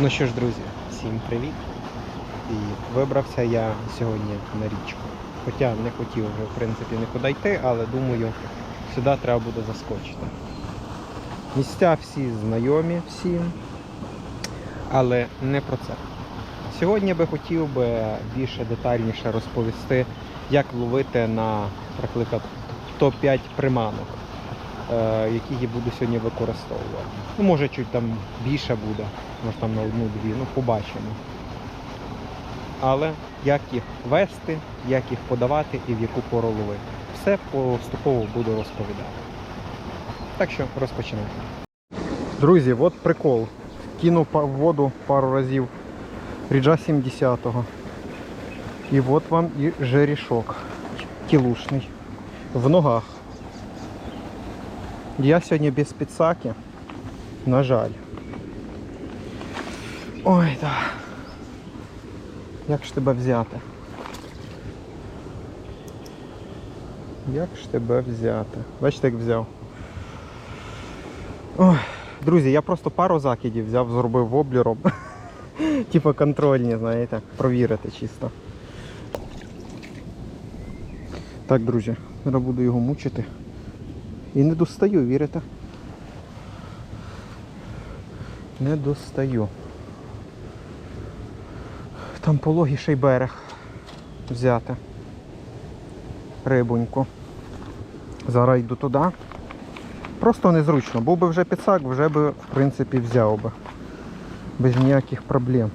Ну що ж, друзі, всім привіт. І вибрався я сьогодні на річку. Хоча не хотів вже в принципі нікуди йти, але думаю, сюди треба буде заскочити. Місця всі знайомі всім, але не про це. Сьогодні би хотів би більше детальніше розповісти, як ловити на, наприклад, топ-5 приманок, е, які я буду сьогодні використовувати. Ну, може, чуть там більше буде, може там на одну-дві, ну побачимо. Але як їх вести, як їх подавати і в яку пору ловити. Все поступово буду розповідати. Так що розпочинаємо. Друзі, от прикол. Кинув в воду пару разів ріджа 70-го. І от вам і жерішок кілушний. В ногах. Я сьогодні без підсаки. На жаль. Ой, да. Як ж тебе взяти? Як ж тебе взяти? Бачите, як взяв. Ой, друзі, я просто пару закидів взяв, зробив воблером. Типа контрольні, знаєте, провірити чисто. Так, друзі, зараз буду його мучити. І не достаю, вірите? Не достаю. Там пологіший берег взяти. Рибоньку. Зараз йду туди. Просто незручно. Був би вже підсак, вже би, в принципі, взяв би. Без ніяких проблем.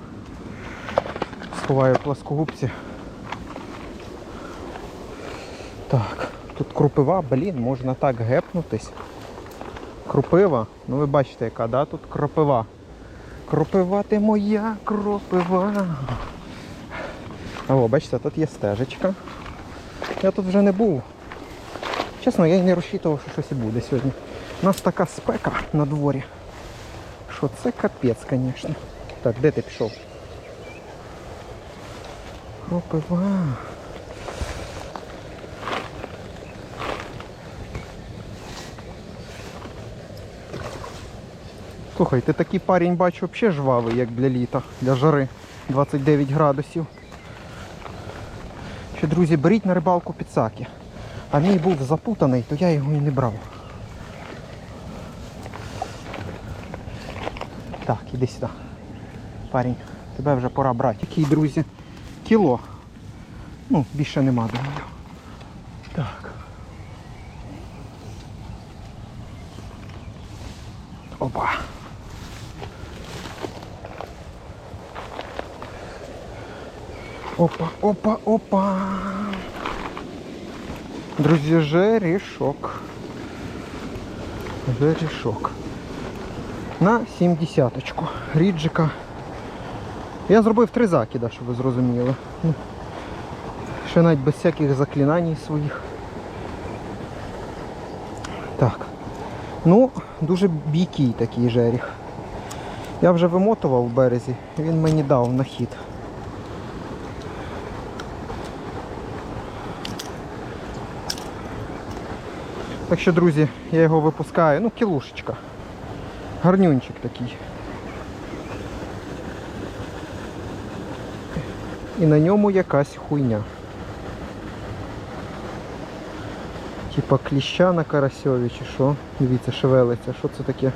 Сховаю пласкогубці. Так, тут крупива, блін, можна так гепнутись. Крупива, ну ви бачите, яка, да? Тут кропива. Кропива ти моя кропива. О, бачите, тут є стежечка. Я тут вже не був. Чесно, я і не розчитував, що щось і буде сьогодні. У нас така спека на дворі. Що це капець, звісно. Так, де ти пішов? Кропива. Слухай, ти такий парень бачу взагалі жвавий, як для літа, для жари 29 градусів. Ще, друзі, беріть на рибалку підсаки. А мій був запутаний, то я його і не брав. Так, іди сюди. Парень, тебе вже пора брати. Який, друзі? Кіло. Ну, більше нема, думаю. Так. Опа. Опа, опа, опа. Друзі, жерішок. Жерішок. На 70-очку. Ріджика. Я зробив три закида, щоб ви зрозуміли. Ну, Ще навіть без всяких заклинань своїх. Так. Ну, дуже бійкий такий жеріх. Я вже вимотував в березі, він мені дав на хід. Так що, друзі, я його випускаю. Ну, кілушечка. Гарнюнчик такий. І на ньому якась хуйня. Типа кліща на карасьові чи що. Дивіться, шевелиться. Що це таке?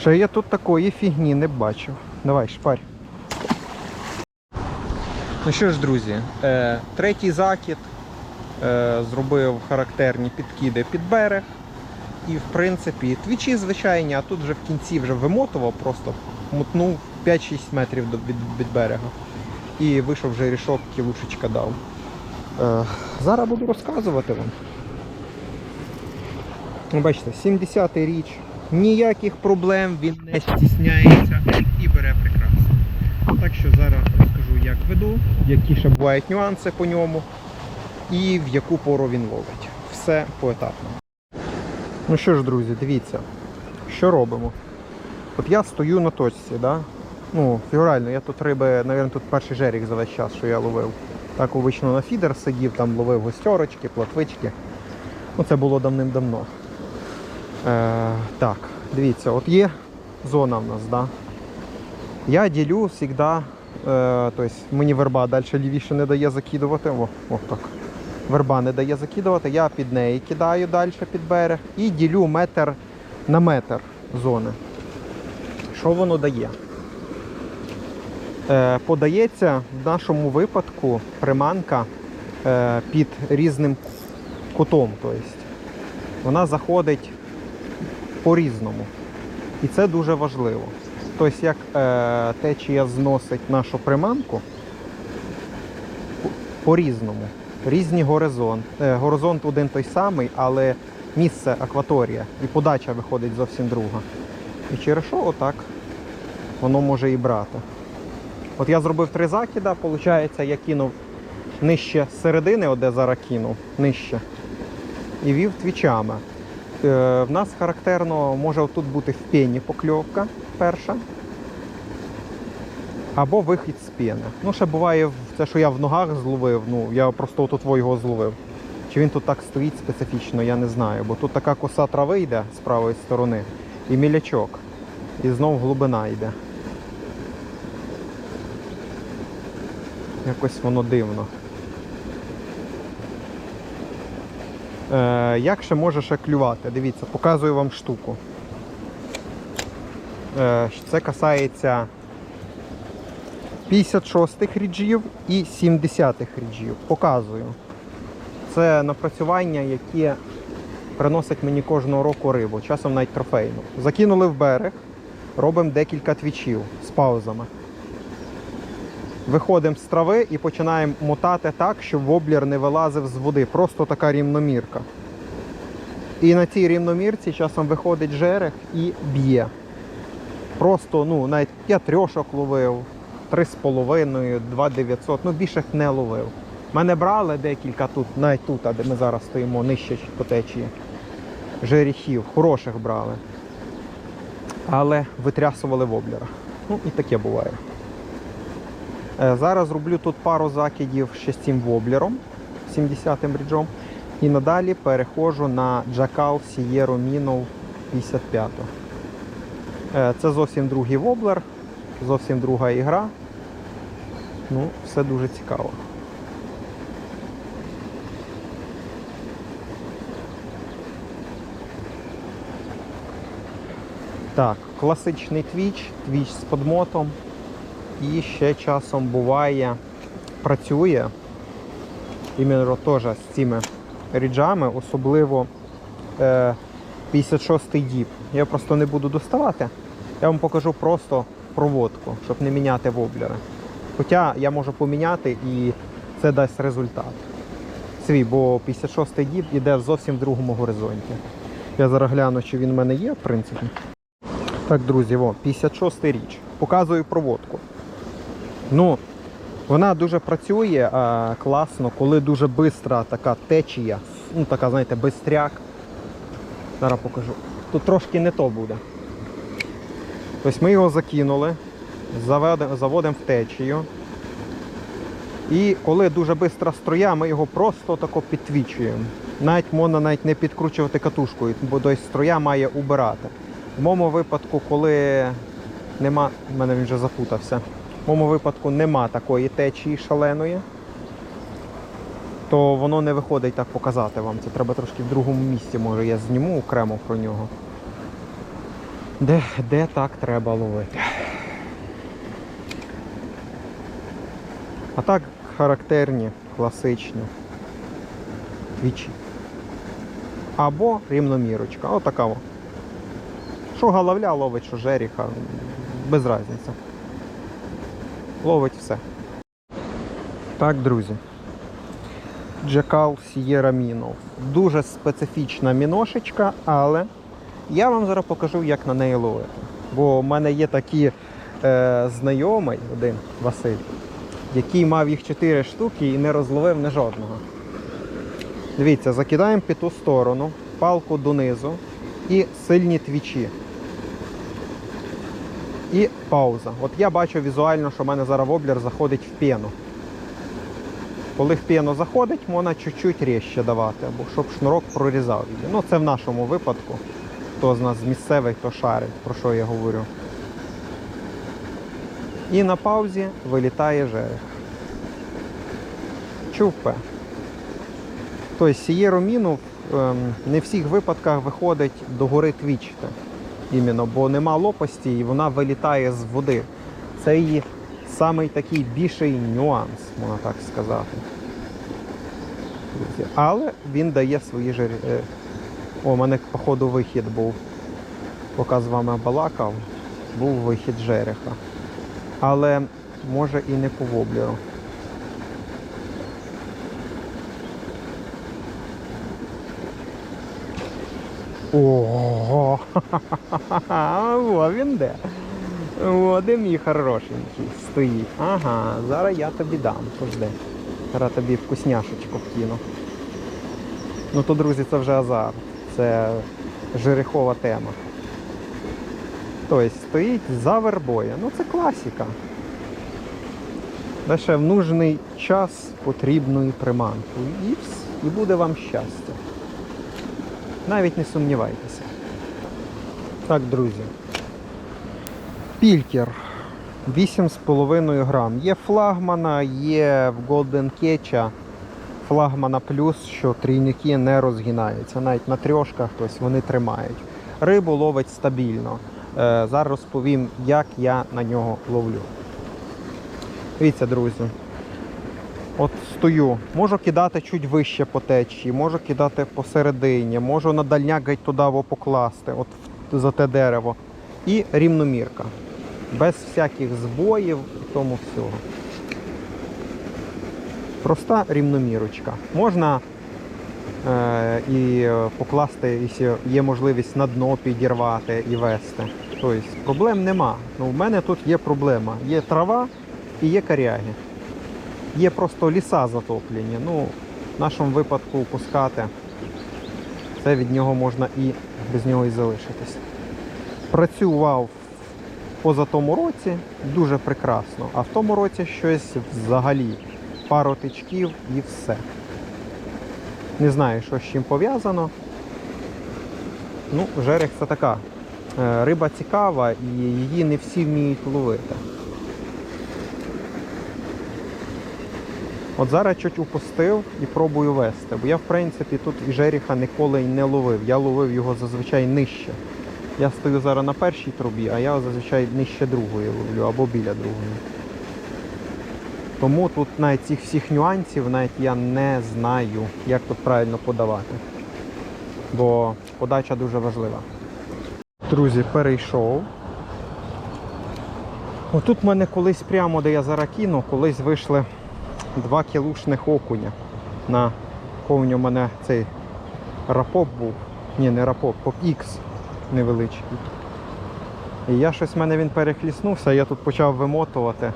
Ще я тут такої фігні не бачив. Давай, шпарь. Ну що ж, друзі, е, третій закид е, зробив характерні підкиди під берег. І в принципі твічі звичайні, а тут вже в кінці вже вимотував, просто мутнув 5-6 метрів від, від берега. І вийшов вже рішок, кілушечка дав. Е, зараз буду розказувати вам. Ну, Бачите, 70-й річ, ніяких проблем, він не стісняється і бере прекрасно. Так що зараз розкажу, як веду, які ще бувають нюанси по ньому і в яку пору він ловить. Все поетапно. Ну що ж, друзі, дивіться, що робимо. От я стою на точці, да? ну, фігурально, я тут риби, мабуть, тут перший жеріх за весь час, що я ловив. Так обично на фідер сидів, там ловив гостерочки, платвички. Ну, це було давним-давно. Е, так, дивіться, от є зона в нас, да? Я ділю завжди, тобто мені верба далі лівіше не дає закидувати. О, о, так. Верба не дає закидувати, я під неї кидаю далі під берег і ділю метр на метр зони. Що воно дає? Е, подається в нашому випадку приманка е, під різним кутом. Тобто вона заходить по-різному. І це дуже важливо. Тобто, як е, течія зносить нашу приманку по- по-різному. Різні горизонт. Е, горизонт один той самий, але місце акваторія і подача виходить зовсім друга. І через що отак воно може і брати. От я зробив три закида, виходить, я кинув нижче середини, де зараз кинув, нижче. І вів твічами. Е, в нас характерно може тут бути в пені покльовка перша. Або вихід з піни. Ну, ще буває це, що я в ногах зловив, ну я просто тут його зловив. Чи він тут так стоїть специфічно, я не знаю. Бо тут така коса трави йде з правої сторони і мілячок. І знов глибина йде. Якось воно дивно. Е, як ще може клювати? Дивіться, показую вам штуку. Е, це касається 56-х ріджів і 70-х ріджів. Показую. Це напрацювання, яке приносить мені кожного року рибу, часом навіть трофейну. Закинули в берег, робимо декілька твічів з паузами. Виходимо з трави і починаємо мотати так, щоб воблер не вилазив з води. Просто така рівномірка. І на цій рівномірці часом виходить жерех і б'є. Просто, ну, навіть я трьошок ловив, три з половиною, два 900, ну більше не ловив. Мене брали декілька тут, навіть тут, де ми зараз стоїмо, нижче по течії. Жерехів, хороших брали. Але витрясували воблера. Ну і таке буває. Е, Зараз роблю тут пару закидів ще з цим воблером, 70-м ріджом. І надалі переходжу на Jackal Sierra Minnow 55. Е, Це зовсім другий воблер, зовсім друга ігра. Ну, все дуже цікаво. Так, класичний твіч, твіч з подмотом. І ще часом буває, працює іменно теж з цими ріджами, особливо е, 56-й діп. Я просто не буду доставати. Я вам покажу просто проводку, щоб не міняти воблери. Хоча я можу поміняти і це дасть результат. Свій, бо 56-й діп іде в другому горизонті. Я зараз гляну, чи він в мене є, в принципі. Так, друзі, о, 56 річ. Показую проводку. Ну, вона дуже працює а, класно, коли дуже швидка така течія, ну така, знаєте, бистряк. Зараз покажу. Тут трошки не то буде. Тобто ми його закинули, заводимо в течію. І коли дуже швидка струя, ми його просто тако підтвічуємо. Навіть можна навіть не підкручувати катушкою, бо тобто, струя має убирати. В моєму випадку, коли нема. в мене він вже запутався. В моєму випадку нема такої течії шаленої, то воно не виходить так показати вам. Це треба трошки в другому місці, може я зніму окремо про нього. Де, де так треба ловити. А так характерні, класичні твічі. Або рівномірочка. Отака. Що головля ловить, що жеріха, без різниці. Ловить все. Так, друзі. Джекал Sierra Minnow. Дуже специфічна міношечка, але я вам зараз покажу, як на неї ловити. Бо в мене є такий е, знайомий, один Василь, який мав їх 4 штуки і не розловив ні жодного. Дивіться, закидаємо під ту сторону, палку донизу і сильні твічі. І пауза. От я бачу візуально, що в мене зараз воблер заходить в пену. Коли в пену заходить, можна чуть-чуть різче давати, або щоб шнурок прорізав її. Ну, це в нашому випадку. Хто з нас з місцевих, то шарить, про що я говорю. І на паузі вилітає жерех. Чувпе. Тобто сієру міну ем, не в всіх випадках виходить до гори твічти. Іменно, бо нема лопасті і вона вилітає з води. Це її самий такий більший нюанс, можна так сказати. Але він дає свої жир... е, О, у мене, походу, вихід був. Поки з вами балакав, був вихід жереха. Але може і не по воблеру. Ого! О, він де. О, мій хорошенький стоїть. Ага, зараз я тобі дам. Пожди. Зараз тобі вкусняшечку вкину. Ну то, друзі, це вже азарт. Це жерехова тема. Тобто стоїть за вербою. Ну це класика. Лише в нужний час потрібну і приманку. І, і буде вам щастя. Навіть не сумнівайтеся. Так, друзі. Пількер 8,5 грам. Є флагмана, є в Golden Catch флагмана плюс, що трійники не розгинаються. Навіть на трьошках тобто вони тримають. Рибу ловить стабільно. Е, зараз розповім, як я на нього ловлю. Дивіться, друзі. От стою, можу кидати чуть вище по течії, можу кидати посередині, можу на дальняк геть туди покласти, от за те дерево. І рівномірка. Без всяких збоїв і тому всього. Проста рівномірочка. Можна е, і покласти, якщо є можливість на дно підірвати і вести. Тобто проблем нема. Ну, в мене тут є проблема. Є трава і є коряги. Є просто ліса затоплені. Ну, в нашому випадку пускати. Це від нього можна і без нього і залишитись. Працював поза тому році дуже прекрасно, а в тому році щось взагалі. Пару тичків і все. Не знаю, що з чим пов'язано. Ну, жерех це така. е, Риба цікава і її не всі вміють ловити. От зараз чуть упустив і пробую вести. Бо я, в принципі, тут і жеріха ніколи не ловив. Я ловив його зазвичай нижче. Я стою зараз на першій трубі, а я зазвичай нижче другої ловлю або біля другої. Тому тут навіть цих всіх нюансів навіть я не знаю, як тут правильно подавати. Бо подача дуже важлива. Друзі, перейшов. Отут в мене колись прямо, де я зараз кину, колись вийшли два кілушних окуня. На ковні у мене цей рапоп був. Ні, не рапоп, поп X невеличкий. І я щось в мене він перехліснувся, я тут почав вимотувати.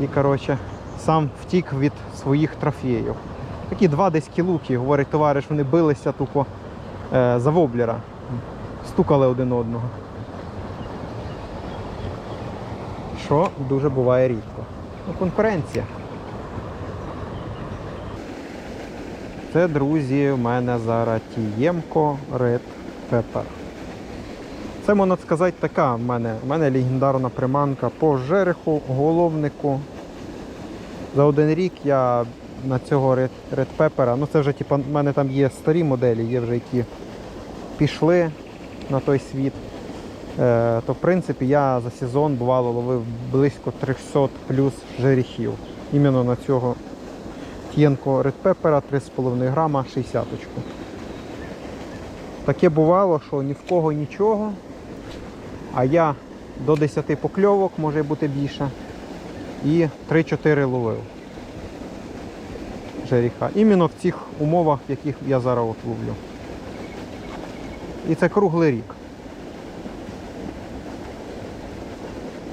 І, коротше, сам втік від своїх трофеїв. Такі два десь кілуки, говорить товариш, вони билися тупо е, за воблера. Стукали один одного. Що дуже буває рідко. Ну, конкуренція. Це, друзі, в мене зараз Тіємко Red Pepper. Це, можна сказати, така в мене, в мене легендарна приманка по жереху, головнику. За один рік я на цього Red, Red Pepper, ну це вже типа, в мене там є старі моделі, є вже які пішли на той світ. Е, то в принципі я за сезон бувало ловив близько 300 плюс жерехів. Іменно на цього Т'єнко Red Pepper 3,5 грама 60 -очку. Таке бувало, що ні в кого нічого. А я до 10 покльовок, може бути більше. І 3-4 ловив. Жеріха. Іменно в цих умовах, в яких я зараз от ловлю. І це круглий рік.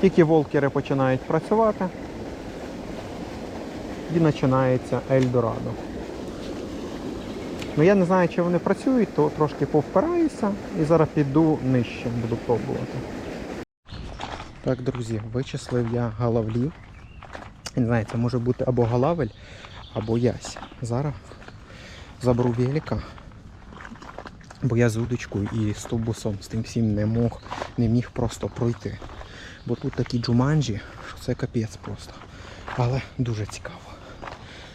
Тільки волкери починають працювати і починається Ельдорадо. Ну я не знаю, чи вони працюють, то трошки повпираюся і зараз піду нижче, буду пробувати. Так, друзі, вичислив я галавлів. Не знаю, це може бути або галавель, або ясь. Зараз заберу велика Бо я з удочкою і з тубусом з тим всім не мог, не міг просто пройти. Бо тут такі джуманджі, що це капець просто. Але дуже цікаво.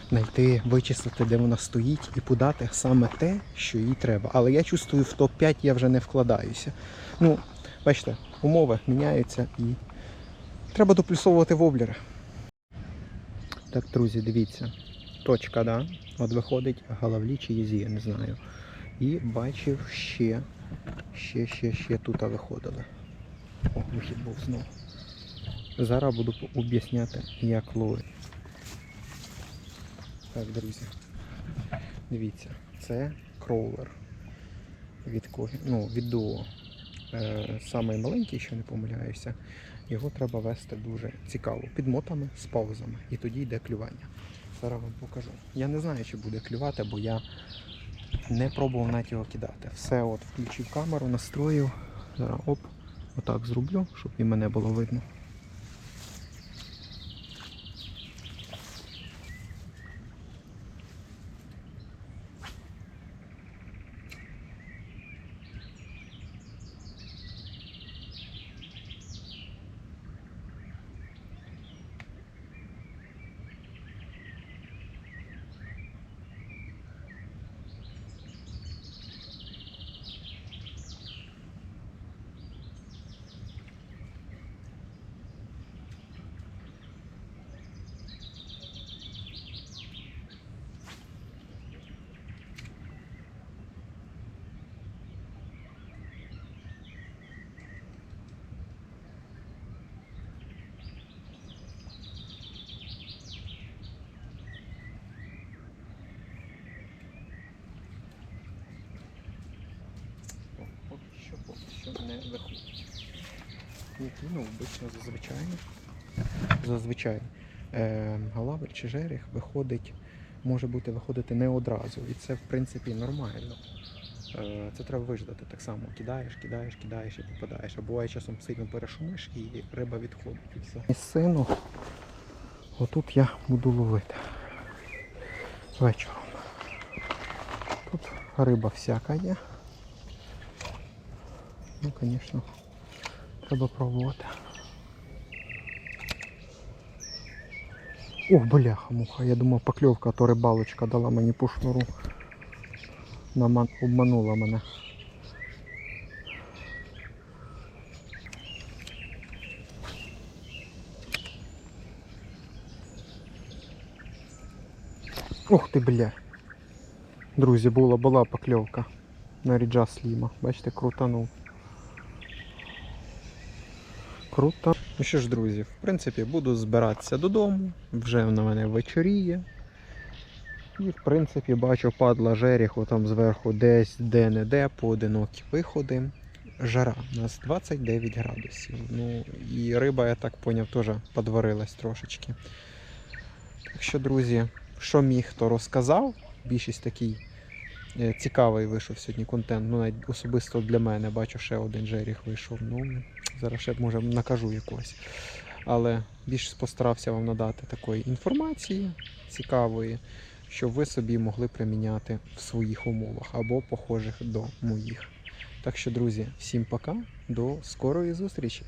Знайти, вичислити, де вона стоїть і подати саме те, що їй треба. Але я чувствую, в топ-5 я вже не вкладаюся. Ну, бачите, умови міняються і треба доплюсовувати воблери. Так, друзі, дивіться. Точка, да? От виходить головлі чи єзі, я не знаю. І бачив ще, ще, ще, ще тут виходили. О, вихід був знову. Зараз буду об'ясняти, як ловити. Так, друзі. Дивіться, це кроулер від ну, від дуо. Е, самий маленький, що не помиляюся, його треба вести дуже цікаво, під мотами з паузами. І тоді йде клювання. Зараз вам покажу. Я не знаю, чи буде клювати, бо я не пробував навіть його кидати. Все, от включив камеру, настроїв. Зараз оп, отак зроблю, щоб і мене було видно. О, Поки що, поки що не виходить. Ну, обично зазвичай. Зазвичай е, галавель чи жеріх виходить, може бути виходити не одразу. І це в принципі нормально. Е, це треба виждати так само. Кидаєш, кидаєш, кидаєш і попадаєш. А буває часом сильно перешумиш і риба відходить. І все. І сину, отут я буду ловити. Вечором. Тут риба всяка є. Ну, звісно, треба пробувати. Ох, бляха муха, я думав покльовка, а то рибалочка дала мені по шнуру. Наман... Обманула мене. Ух ти, бля. Друзі, була була покльовка на ріджа сліма. Бачите, крутанув. Круто. Ну що ж, друзі, в принципі, буду збиратися додому. Вже на мене вечоріє. І, в принципі, бачу падла жеріху там зверху десь де-не-де, поодинокі виходи. Жара, у нас 29 градусів. Ну і риба, я так поняв, теж подварилась трошечки. Так що, друзі, що міг, то розказав. Більшість такий е, цікавий вийшов сьогодні контент. Ну, навіть особисто для мене бачу, ще один жеріх вийшов. Ну, зараз ще може накажу якогось. Але більш постарався вам надати такої інформації цікавої, щоб ви собі могли приміняти в своїх умовах або похожих до моїх. Так що, друзі, всім пока, до скорої зустрічі!